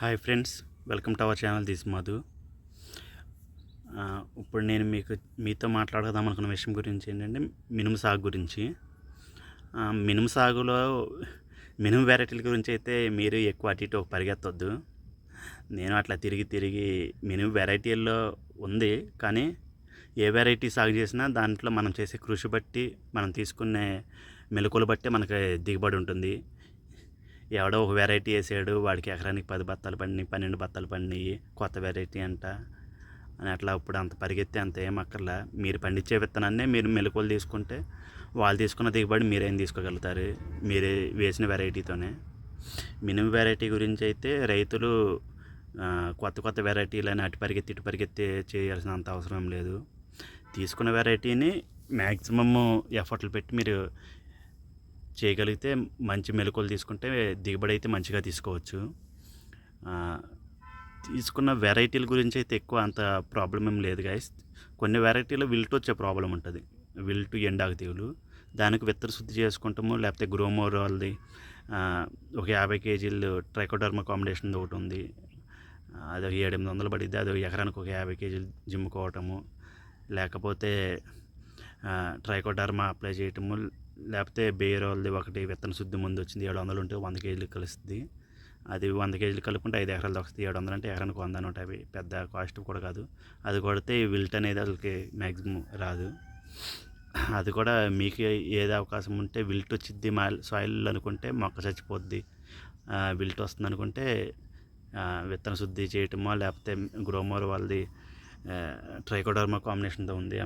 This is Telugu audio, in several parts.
Hi friends welcome to our channel this Madhu. ఇప్పుడు నేను మీకు మీతో మాట్లాడదాం అనుకున్న విషయం గురించి ఏంటంటే మినుము సాగు గురించి. మినుము సాగులో మినుము వెరైటీల గురించి అయితే మీరు ఎక్కువ అటు ఇటు పరిగెత్తొద్దు. నేను అట్లా తిరిగి తిరిగి మినుము వెరైటీల్లో ఉంది కానీ ఏ వెరైటీ సాగు చేసినా దాంట్లో మనం చేసే కృషి బట్టి మనం తీసుకునే మెలకువలు బట్టి మనకి దిగుబడి ఉంటుంది. ఎవడో ఒక వెరైటీ వేసాడు వాడికి ఎకరానికి పది బత్తాలు పండినాయి పన్నెండు బత్తాలు పండినాయి కొత్త వెరైటీ అంట. అని అట్లా ఇప్పుడు అంత పరిగెత్తి అంత ఏం అక్కర్లా. మీరు పండించే విత్తనాన్నే మీరు మెలకువలు తీసుకుంటే వాళ్ళు తీసుకున్న దిగుబడి మీరేం తీసుకోగలుగుతారు? మీరే వేసిన వెరైటీతోనే మినిమం వెరైటీ గురించి అయితే రైతులు కొత్త కొత్త వెరైటీలని అటు పరిగెత్తి ఇటు పరిగెత్తి చేయాల్సిన అంత అవసరం లేదు. తీసుకున్న వెరైటీని మ్యాక్సిమమ్ ఎఫర్ట్లు పెట్టి మీరు చేయగలిగితే మంచి మెలకువలు తీసుకుంటే దిగుబడి అయితే మంచిగా తీసుకోవచ్చు. తీసుకున్న వెరైటీల గురించి అయితే ఎక్కువ అంత ప్రాబ్లం ఏం లేదు గాయస్ కొన్ని వెరైటీలో విల్ట్ వచ్చే ప్రాబ్లం ఉంటుంది. విల్ట్ ఎండాకు తెగులు. దానికి విత్తన శుద్ధి చేసుకుంటాము లేకపోతే గ్రోమోర్ వాళ్ళది ఒక యాభై కేజీలు ట్రైకోడర్మ కాంబినేషన్ ఒకటి ఉంది. అది ఒక ఏడు ఎనిమిది వందలు పడిద్ది. అది ఒక ఎకరానికి ఒక యాభై కేజీలు జిమ్ముకోవటము. లేకపోతే ఆ, ట్రైకోడర్మా అప్లై చేయటము. లేకపోతే బేర్ వాళ్ళది ఒకటి విత్తన శుద్ధి ముందు వచ్చింది ఏడు వందలు ఉంటే వంద కేజీలు కలుస్తుంది. అది వంద కేజీలు కలుపుకుంటే ఐదు ఎకరాలు వస్తుంది ఏడు వందలు అంటే ఎకరానికి వంద నూట అవి పెద్ద కాస్ట్ కూడా కాదు. అది కొడితే విల్ట్ అనేది వాళ్ళకి మ్యాక్సిమం రాదు. అది కూడా మీకు ఏది అవకాశం ఉంటే విల్ట్ వచ్చింది మా సాయిల్ అనుకుంటే మొక్క చచ్చిపోద్ది. విల్ట్ వస్తుంది అనుకుంటే విత్తన శుద్ధి చేయటమో లేకపోతే గ్రోమోర్ వాళ్ళది ట్రైకోడర్మా కాంబినేషన్తో ఉంది.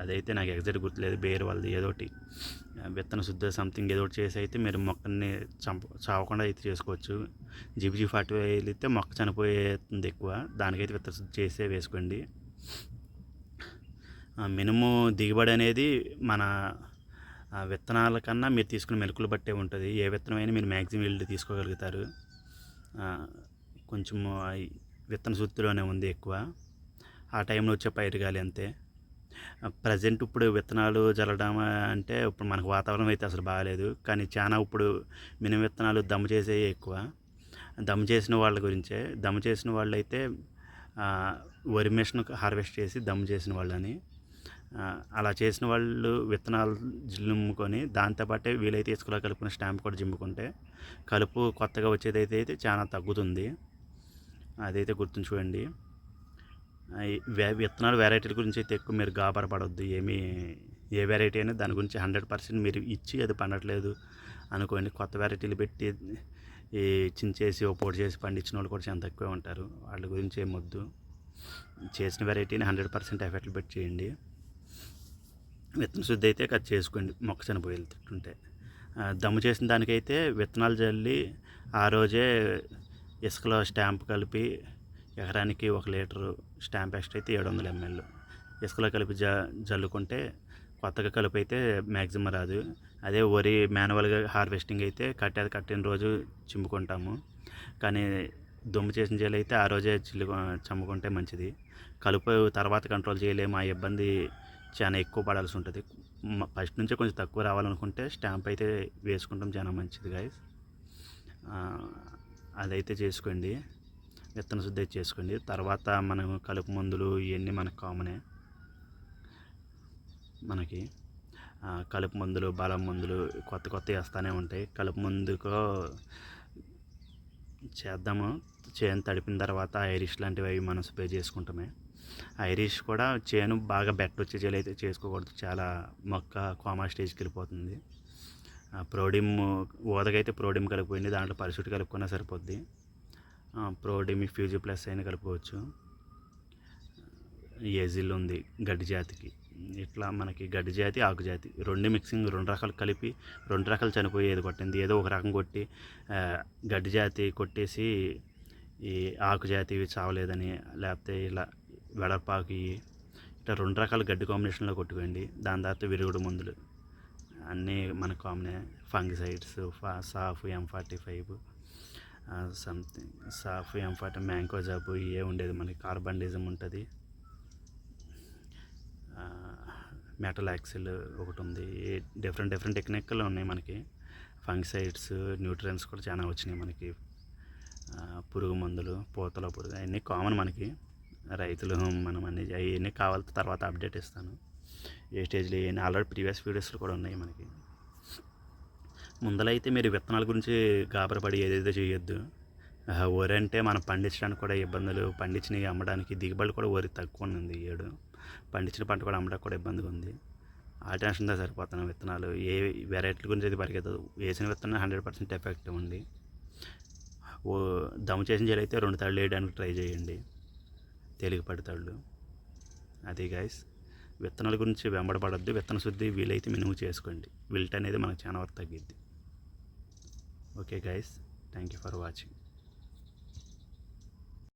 అదైతే నాకు ఎగ్జాక్ట్ గుర్తులేదు బేర్ వాళ్ళది ఏదో ఒకటి. విత్తన శుద్ధి సంథింగ్ ఏదో ఒకటి చేసి అయితే మీరు మొక్కని చంప చావకుండా అయితే చేసుకోవచ్చు. జీబీజీ ఫార్టీ ఫైవ్ అయితే మొక్క చనిపోయేస్తుంది ఎక్కువ. దానికైతే విత్తన శుద్ధి చేసే వేసుకోండి. మినుము దిగుబడి అనేది మన విత్తనాల కన్నా మీరు తీసుకున్న మెలకులు బట్టే ఉంటుంది. ఏ విత్తనమైనా మీరు మ్యాక్సిమం ఈల్డ్ తీసుకోగలుగుతారు. కొంచెము కొంచెం విత్తన శుద్ధిలోనే ఉంది ఎక్కువ. ఆ టైంలో వచ్చే పైరు గాలి అంతే. ప్రజెంట్ ఇప్పుడు విత్తనాలు జల్లడం అంటే ఇప్పుడు మనకు వాతావరణం అయితే అసలు బాగాలేదు. కానీ చాలా ఇప్పుడు మినుము విత్తనాలు దమ్ము చేసే ఎక్కువ. దమ్ము చేసిన వాళ్ళ గురించే. దమ్ము చేసిన వాళ్ళు అయితే వరి మిషన్ హార్వెస్ట్ చేసి దమ్ము చేసిన వాళ్ళని. అలా చేసిన వాళ్ళు విత్తనాలు జిల్లుముకొని దాంతోపాటే వీలైతే ఇసుకలో కలుపుకున్న స్టాంప్ కూడా జిమ్ముకుంటే కలుపు కొత్తగా వచ్చేదైతే అయితే చాలా తగ్గుతుంది. అదైతే గుర్తుంచుకోండి. విత్తనాలు వెరైటీల గురించి అయితే ఎక్కువ మీరు గాబరపడవద్దు ఏమీ ఏ వెరైటీ అయినా దాని గురించి హండ్రెడ్ పర్సెంట్ మీరు ఇచ్చి అది పండట్లేదు అనుకోండి. కొత్త వెరైటీలు పెట్టి ఈ చించేసి ఓ పొడి చేసి పండించిన వాళ్ళు కూడా చాలా తక్కువే ఉంటారు. వాళ్ళ గురించి ఏమొద్దు చేసిన వెరైటీని హండ్రెడ్ పర్సెంట్ ఎఫెక్ట్లు పెట్టి చేయండి. విత్తన శుద్ధి అయితే కట్ చేసుకోండి. మొక్క చనిపోయేటుంటే దమ్ము చేసిన దానికైతే విత్తనాలు జల్లి ఆ రోజే ఇసుకలో స్టాంప్ కలిపి ఎకరానికి ఒక లీటరు స్టాంప్ ఎక్స్ట్రా అయితే ఏడు వందల ఎంఎల్. ఇసుకలో కలిపి జ జల్లుకుంటే కొత్తగా కలిపి అయితే మ్యాక్సిమం రాదు. అదే వరి మాన్యువల్గా హార్వెస్టింగ్ అయితే కట్టేది కట్టిన రోజు చిమ్ముకుంటాము కానీ దుమ్ము చేసిన జల్లు అయితే ఆ రోజే చిల్లు చమ్ముకుంటే మంచిది. కలుపు తర్వాత కంట్రోల్ చేయలేము. ఆ ఇబ్బంది చాలా ఎక్కువ పడాల్సి ఉంటుంది. ఫస్ట్ నుంచే కొంచెం తక్కువ రావాలనుకుంటే స్టాంప్ అయితే వేసుకుంటాం. చాలా మంచిది గాయస్ అదైతే చేసుకోండి. విత్తన శుద్ధి అయితే చేసుకోండి. తర్వాత మనం కలుపు మందులు ఇవన్నీ మనకు కామనే. మనకి కలుపు మందులు బలం మందులు కొత్త కొత్త వేస్తూనే ఉంటాయి. కలుపు మందుకు చేద్దాము. చేను తడిపిన తర్వాత ఐరిష్ లాంటివి అవి మనం స్ప్రే చేసుకుంటామే. ఐరిష్ కూడా చేను బాగా బెట్ట వచ్చే చేలు అయితే చేసుకోకూడదు. చాలా మొక్క కోమా స్టేజ్కి వెళ్ళిపోతుంది. ప్రోడిమ్ ఓదకైతే ప్రోడిమ్ కలిపిపోయింది. దాంట్లో పరిశుద్ధి కలుపుకున్నా సరిపోద్ది. ప్రోడిమి ఫ్యూజీ ప్లస్ అయినా కలుపుకోవచ్చు. ఏజిల్ ఉంది గడ్డి జాతికి. ఇట్లా మనకి గడ్డి జాతి ఆకు జాతి రెండు మిక్సింగ్ రెండు రకాలు కలిపి రెండు రకాలు చనిపోయి ఏది కొట్టింది. ఏదో ఒక రకం కొట్టి గడ్డి జాతి కొట్టేసి ఈ ఆకు జాతి ఇవి చావలేదని లేకపోతే ఇలా వెడపాకు ఇవి ఇట్లా రెండు రకాల గడ్డి కాంబినేషన్లో కొట్టుకోండి. దాని తర్వాత విరుగుడు మందులు. అన్నీ మన కామనే ఫంగిసైడ్స్ ఫా సాఫ్ ఎం ఫార్టీ ఫైవ్ సంథింగ్ సాఫ్ ఎంఫాట మ్యాంగో జాబు జాబ్ ఏ ఉండేది మనకి? కార్బండిజం ఉంటుంది. మెటల్ యాక్సిల్ ఒకటి ఉంది. డిఫరెంట్ డిఫరెంట్ టెక్నిక్లు ఉన్నాయి మనకి. ఫంగిసైడ్స్ న్యూట్రియన్స్ కూడా చాలా వచ్చినాయి మనకి. పురుగు మందులు పూతల పురుగు అవన్నీ కామన్ మనకి. రైతులు మనం అన్ని అవన్నీ కావాలి తర్వాత అప్డేట్ ఇస్తాను. ఏ స్టేజ్లో ఏ ఆల్రెడీ ప్రీవియస్ వీడియోస్లు కూడా ఉన్నాయి మనకి. ముందలైతే మీరు విత్తనాల గురించి గాబరపడి ఏదైతే చేయొద్దు వరి అంటే మనం పండించడానికి కూడా ఇబ్బందులు పండించినవి అమ్మడానికి దిగుబడి కూడా వరి తక్కువ ఉంది ఈ ఏడు. పండించిన పంట కూడా అమ్మడానికి కూడా ఇబ్బందిగా ఉంది. ఆ టెన్షన్తో సరిపోతున్నాం విత్తనాలు. ఏ వెరైటీల గురించి అయితే పరిగెత్తదు. వేసిన విత్తనం హండ్రెడ్ పర్సెంట్ ఎఫెక్టివ్ ఉంది. ఓ దమ్ చేసిన జల్ అయితే రెండు తాళ్ళు వేయడానికి ట్రై చేయండి. తేలికపడి తాళ్ళు. అది గైస్ విత్తనాల గురించి వెంబడపడద్దు విత్తన శుద్ధి వీలైతే మినుము చేసుకోండి. విల్ట్ అనేది మనకు చాలా వరకు తగ్గిద్ది. okay guys. Thank you for watching.